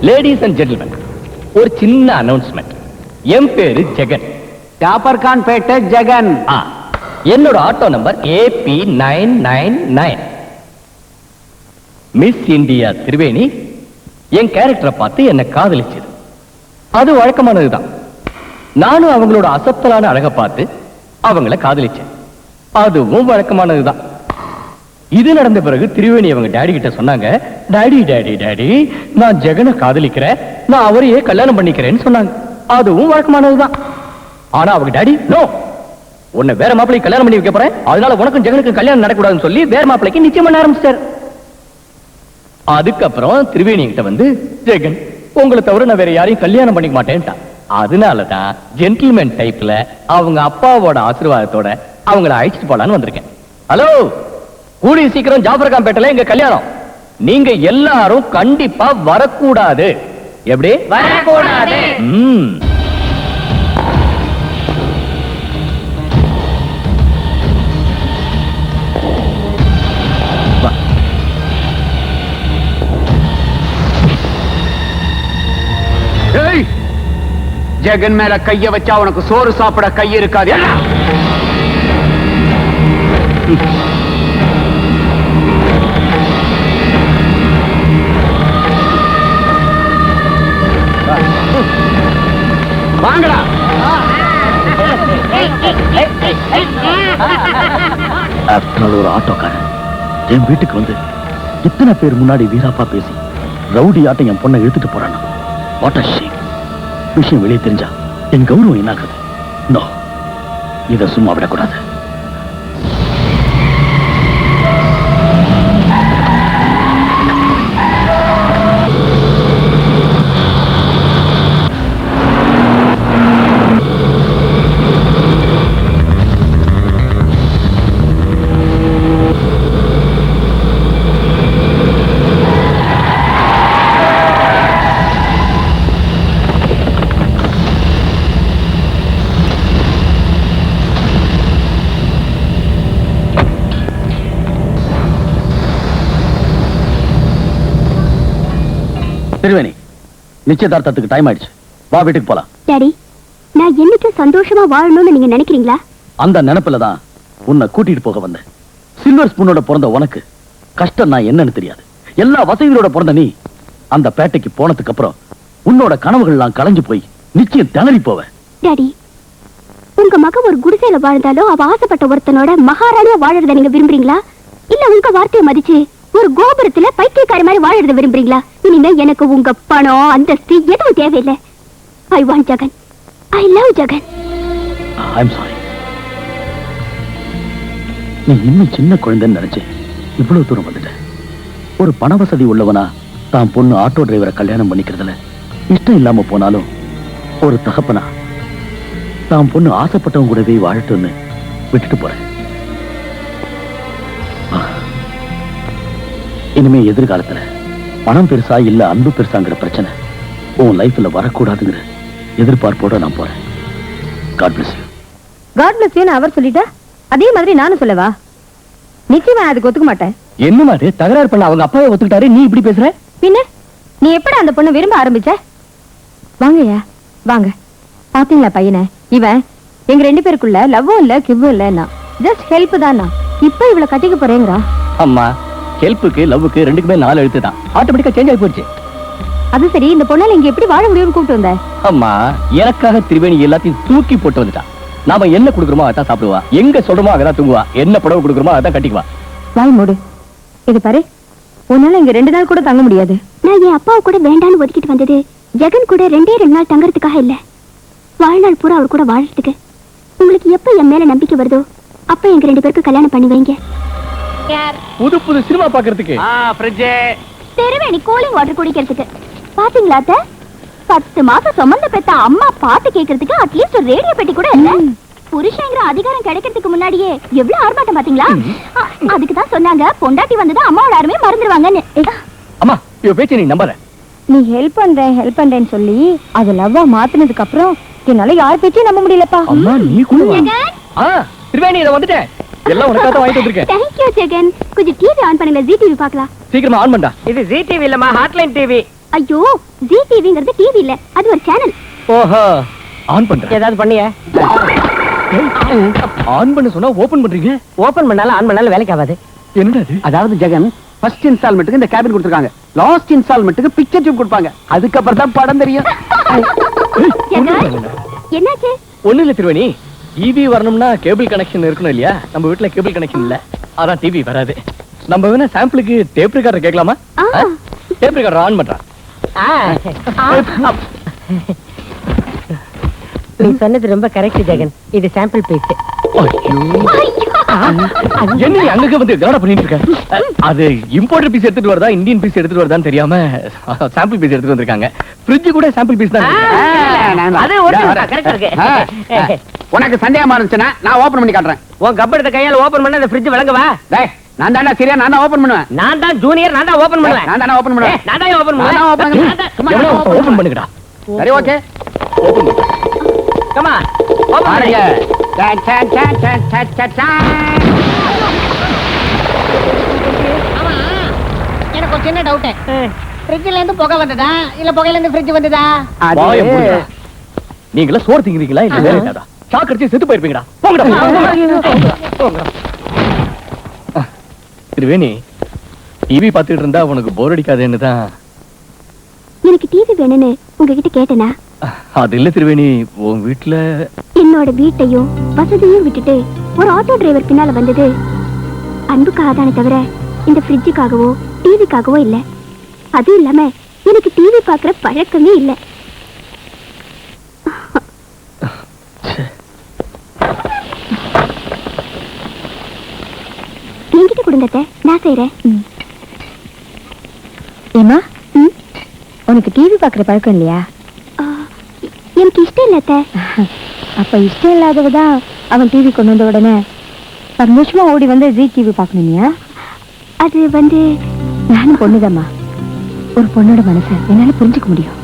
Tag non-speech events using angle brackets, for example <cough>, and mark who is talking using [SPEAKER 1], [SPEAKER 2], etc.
[SPEAKER 1] Ladies and gentleman ஒரு சின்ன announcement என் பேரு ஜெகன்.
[SPEAKER 2] ஜாபர்கான் பேட்டை ஜெகன்.
[SPEAKER 1] ஆ, என்னோட auto number AP nine nine nine miss India Thiruveni என் கேரக்டரை பார்த்து என்னை காதலிச்சது. அது வழக்கமானதுதான். நானும் அவங்களோட அசத்தலான அழகை பார்த்து அவங்கள காதலிச்சேன். அதுவும் வழக்கமானதுதான். இது நடந்த பிறகு திருவேணி அவங்க டாடி கிட்ட சொன்னாங்க டாடி டாடி டாடி நான் ஜெகனை காதலிக்கிறேன் நான் அவரையே கல்யாணம் பண்ணிக்கிறேன்னு சொன்னாங்க. அதுவும் வழக்கமானதுதான். ஆனா அவங்க டாடி நோ உன்னை வேற மாப்பிள்ளை கல்யாணம் பண்ணி வைக்க போறேன். அதனால உனக்கும் ஜெகனுக்கும் கல்யாணம் நடக்கூடாதுன்னு சொல்லி வேற மாப்பிள்ளைக்கு நிச்சயம் பண்ண ஆரம்பிச்சிட்டாரு. அதுக்கப்புறம் திருவேணி கிட்ட வந்து ஜெகன் உங்களை தவிர நான் வேற யாரையும் கல்யாணம் பண்ணிக்க மாட்டேன்ட்டான். அதனாலதான் ஜென்டில்மேன் டைப்ல அவங்க அப்பாவோட ஆசீர்வாதத்தோட அவங்கள அழைச்சிட்டு போலான்னு வந்திருக்கேன். ஹலோ கூடிய சீக்கிரம் ஜாஃபர் பேட்டையில எங்க கல்யாணம். நீங்க எல்லாரும் கண்டிப்பா வரக்கூடாது. எப்படி?
[SPEAKER 3] வரக்கூடாது.
[SPEAKER 1] ம்.
[SPEAKER 2] ஜெகன் மேல கைய வச்சா உனக்கு சோறு சாப்பிட கை இருக்காது.
[SPEAKER 4] ஆஃப்டர் ஒரு ஆட்டோக்காரன். என் வீட்டுக்கு வந்து இத்தனை பேர் முன்னாடி வீராப்பா பேசி ரவுடி ஆட்டம் என் பொண்ணை இழுத்துட்டு போறானா? வாட் விஷயம் வெளியே தெரிஞ்சா என் கௌரவம் என்னாகுது? நோ இதை சும்மா விடக்கூடாது. திருவேணி நிச்சயதார்த்தத்துக்கு டைம் ஆயிடுச்சு. வா வீட்டுக்கு போலாம்.
[SPEAKER 5] டாடி நான் என்னைக்கும் சந்தோஷமா வாழணும்னு நீங்க நினைக்கிறீங்களா?
[SPEAKER 4] அந்த நினைப்புல தான் உன்னை கூட்டிட்டு போக வந்தேன். சில்வர் ஸ்பூனோட பிறந்த உனக்கு கஷ்டம் நான் என்னன்னு தெரியாது. எல்லா வசதிகளோட பிறந்த நீ அந்த பேட்டைக்கு போனதுக்கு அப்புறம் உன்னோட கனவுகள்லாம் கலைஞ்சு போய் நிச்சயம் திணறி போவ.
[SPEAKER 5] டாடி உங்க மகன் ஒரு குடிசையில வாழ்ந்தாலும் அவ ஆசைப்பட்ட ஒருத்தனோட மகாராணியா வாழறத நீங்க விரும்புறீங்களா? இல்ல உங்க வார்த்தையை மதிச்சு ஒரு கோபுரத்துல பைக்கியக்காரி மாதிரி வாழறத விரும்புறீங்களா? இனிமே எனக்கு உங்க பணம் அந்தஸ்து எதுவும் தேவையில்லை. I want Jagan I love Jagan
[SPEAKER 4] I'm sorry நீ இன்னும் சின்ன குழந்தைன்னு நினைச்சு இவ்வளவு தூரம் வந்துட்ட. ஒரு பண வசதி உள்ளவனா தான் பொண்ணு ஆட்டோ டிரைவரை கல்யாணம் பண்ணிக்கிறதுல இஷ்டம் இல்லாம போனாலும் ஒரு தகப்பனா தான் பொண்ணு ஆசைப்பட்டவங்க கூடவே வாழட்டும்னு விட்டுட்டு போறேன். இனிமே எதிர்காலத்துல பணம் பெருசா இல்ல அன்பு பெருசாங்கிற பிரச்சனை உன் லைஃப்ல வரக்கூடாதுங்கிற எதிர்பார்ப்போட நான் போறேன். God bless you
[SPEAKER 6] God bless யூன்னு அவர் சொல்லிட்டா? அதே மாதிரி நானும் சொல்லவா? நிச்சயமா அதுக்கு ஒத்துக்க மாட்டேன்.
[SPEAKER 1] என்ன மாதிரி தகராறு பண்ண அவங்க அப்பாவை ஒத்துக்கிட்டாரு? நீ இப்படி பேசுற?
[SPEAKER 6] பின்ன? நீ எப்படி அந்த பொண்ணை விரும்ப ஆரம்பிச்ச? வாங்கய்யா வாங்க. பாத்தீங்களா பையனை? இவன் எங்க ரெண்டு பேருக்குள்ள லவ்வும் இல்ல கிவ்வும் இல்ல ஜஸ்ட் ஹெல்ப் தானா? இப்ப இவள கட்டிக்க போறேங்கிறா?
[SPEAKER 1] அம்மா ஹெல்ப்புக்கு லவ்வுக்கு ரெண்டுக்குமே நாலு எழுத்து தான் ஆட்டோமேட்டிக்கா சேஞ்ச் ஆகி போச்சு
[SPEAKER 6] அது சரி இந்த பொண்ணால இங்க எப்படி வாழ முடியும்னு கூப்பிட்டு வந்த?
[SPEAKER 1] அம்மா எனக்காக திருவேணி எல்லாத்தையும் தூக்கி போட்டு வந்துட்டான் நாம என்ன கொடுக்குறோமோ அதான் சாப்பிடுவா. எங்க சொல்றோமோ அதான் தூங்குவா. என்ன புடவை கொடுக்குறோமோ அதான் கட்டிக்குவா.
[SPEAKER 6] வாய் மூடு. இது பாரு உன்னால இங்க ரெண்டு நாள் கூட தங்க முடியாது.
[SPEAKER 5] நான் என் அப்பாவை கூட வேண்டான்னு ஒதுக்கிட்டு வந்தது. ஜெகன் கூட ரெண்டே ரெண்டு நாள் தங்கறதுக்காக இல்ல. வாழ்நாள் பூரா அவர் கூட வாழறதுக்கு. உங்களுக்கு எப்ப என் மேல நம்பிக்கை வருதோ அப்ப எங்க ரெண்டு பேருக்கு கல்யாணம் பண்ணி வைங்க.
[SPEAKER 1] புது புது சினிமா பாக்குறதுக்கு.
[SPEAKER 2] ஆ ஃப்ரிட்ஜே
[SPEAKER 5] தெருவேணி கூலிங் வாட்டர் குடிக்கிறதுக்கு. பாத்தீங்களா அத்தை? பத்து மாசம் சுமந்த பெத்த அம்மா பாட்டு கேட்கறதுக்கு அட்லீஸ்ட் ஒரு ரேடியோ பெட்டி கூட இல்ல. புருஷங்கிற அதிகாரம் கிடைக்கிறதுக்கு முன்னாடியே எவ்வளவு ஆர்ப்பாட்டம் பாத்தீங்களா? அதுக்கு தான் சொன்னாங்க. பொண்டாட்டி வந்ததா அம்மாவோட அருமே மறந்துடுவாங்கன்னு
[SPEAKER 1] அம்மா இவ பேச்சு நீ நம்பல.
[SPEAKER 6] நீ ஹெல்ப் பண்றேன் ஹெல்ப் பண்றேன்னு சொல்லி அது லவ்வா மாத்துனதுக்கு அப்புறம் என்னால யார் பேச்சையும் நம்ப முடியலப்பா.
[SPEAKER 1] அம்மா நீ கூட திருவேணி இதை வந்துட்டேன். எல்லாம் உனக்காக தான் வாங்கிட்டு வந்திருக்கேன்.
[SPEAKER 5] தேங்க்யூ ஜெகன் கொஞ்சம் டிவி ஆன் பண்ணுங்க ஜி டிவி பார்க்கலாம்.
[SPEAKER 1] சீக்கிரமா ஆன் பண்ணா
[SPEAKER 3] இது ஜி டிவி இல்லம்மா ஹாட்லைன் டிவி
[SPEAKER 5] ஐயோ ஜி டிவிங்கிறது டிவி இல்ல. அது ஒரு சேனல்
[SPEAKER 1] ஓஹோ ஆன் பண்றேன்
[SPEAKER 3] ஏதாவது பண்ணிய.
[SPEAKER 1] ஆன் பண்ண சொன்னா ஓபன் பண்றீங்க?
[SPEAKER 3] ஓபன் பண்ணாலும் ஆன் பண்ணாலும் வேலைக்கு ஆகாது.
[SPEAKER 1] என்னடா இது
[SPEAKER 2] அதாவது ஜெகன் ஃபர்ஸ்ட் இன்ஸ்டால்மெண்ட்டுக்கு இந்த கேபின் கொடுத்துருக்காங்க. லாஸ்ட் இன்ஸ்டால்மெண்ட்டுக்கு பிக்சர் டியூப் கொடுப்பாங்க. அதுக்கப்புறம் தான் படம் தெரியும். <laughs>
[SPEAKER 5] என்னாச்சு
[SPEAKER 1] ஒண்ணு இல்ல. திருவேணி. டிவி வரணும்னா கேபிள் கனெக்ஷன் இருக்கணும் இல்லையா? நம்ம வீட்ல கேபிள் கனெக்ஷன் இல்ல. அதான் டிவி வராது. நம்ம வேணா சாம்பிளுக்கு டேப் ரெக்கார்டர் கேட்கலாமா. டேப் ரெக்கார்டர் ஆன் பண்றான்
[SPEAKER 3] நீ சொன்னது ரொம்ப கரெக்ட் ஜெகன். இது சாம்பிள் பீஸ்
[SPEAKER 1] என்ன நீ அங்கங்க வந்து கவலை பண்ணிட்டு இருக்க? அது இம்போர்ட்டட் பீஸ் எடுத்துட்டு வரதா இந்தியன் பீஸ் எடுத்துட்டு வரதான்னு தெரியாம சாம்பிள் பீஸ் எடுத்துட்டு வந்திருக்காங்க. ஃப்ரிட்ஜ் கூட சாம்பிள் பீஸ் தான்
[SPEAKER 2] உனக்கு சந்தேகமா இருந்துச்சுன்னா நான் ஓபன் பண்ணி காட்டுறேன்.
[SPEAKER 3] உன் கப்பெடுத்த கையால ஓபன் பண்ண அந்த ஃப்ரிட்ஜ் விளங்குவா?
[SPEAKER 2] டேய் நான் தாண்டா சரியா நான் தான் ஓபன் பண்ணுவேன்.
[SPEAKER 3] நான் தான் ஜூனியர் நான் தான் ஓபன் பண்ணுவேன்.
[SPEAKER 2] நான் தானே ஓபன் பண்ணுவேன்.
[SPEAKER 3] நான் தான் ஓபன்
[SPEAKER 2] நான் தான் open
[SPEAKER 3] பண்ணுவேன்.
[SPEAKER 2] பண்ணுவேன். சும்மா
[SPEAKER 1] ஓபன் பண்ணுங்கடா
[SPEAKER 2] சரி ஓகே
[SPEAKER 3] கமா ஓபன் பண்ணுங்க
[SPEAKER 2] சா, சா, சா, சா, சா, சா, சா.
[SPEAKER 7] எனக்கு ஒரு சின்ன டவுட் ஃப்ரிட்ஜ்ல இருந்து புகை வந்ததா? இல்ல புகையில இருந்து ஃப்ரிட்ஜ் வந்ததா.
[SPEAKER 1] நீங்களா சோறு திங்கிறீங்களா? இல்ல வேற ஏதாவது ஷாக் அடிச்சு செத்து போயிருப்பீங்கடா. போங்கடா. திருவேணி டிவி பார்த்துட்டு இருந்தா உனக்கு போர் அடிக்காதுன்னு தான்.
[SPEAKER 5] எனக்கு டிவி வேணும்னு உங்ககிட்ட கேட்டேனா?
[SPEAKER 1] அது இல்ல திருவேணி உன் வீட்டுல
[SPEAKER 5] என்னோட வீட்டையும் வசதியும் விட்டுட்டு ஒரு ஆட்டோ டிரைவர் பின்னால வந்தது. அன்புக்காக தானே தவிர இந்த ஃப்ரிட்ஜுக்காகவோ டிவிக்காகவோ இல்ல. அதுவும் இல்லாம எனக்கு டிவி பார்க்குற பழக்கமே இல்ல. என்கிட்ட கொடுங்க அத்தை, நான் செய்றேன்
[SPEAKER 6] ஏமா உனக்கு டிவி பாக்குற பழக்கம் இல்லையா?
[SPEAKER 5] எனக்கு இஷ்டம் இல்ல அத்தை. <laughs>
[SPEAKER 6] அப்ப இஷ்டம் இல்லாதவ தான் அவன் டிவி கொண்டு வந்த உடனே சந்தோஷமா ஓடி வந்து ஜி டிவி பாக்கணுமியா
[SPEAKER 5] அது வந்து
[SPEAKER 6] நானும் பொண்ணுதாம்மா. ஒரு பொண்ணோட மனசை என்னால புரிஞ்சுக்க முடியும்.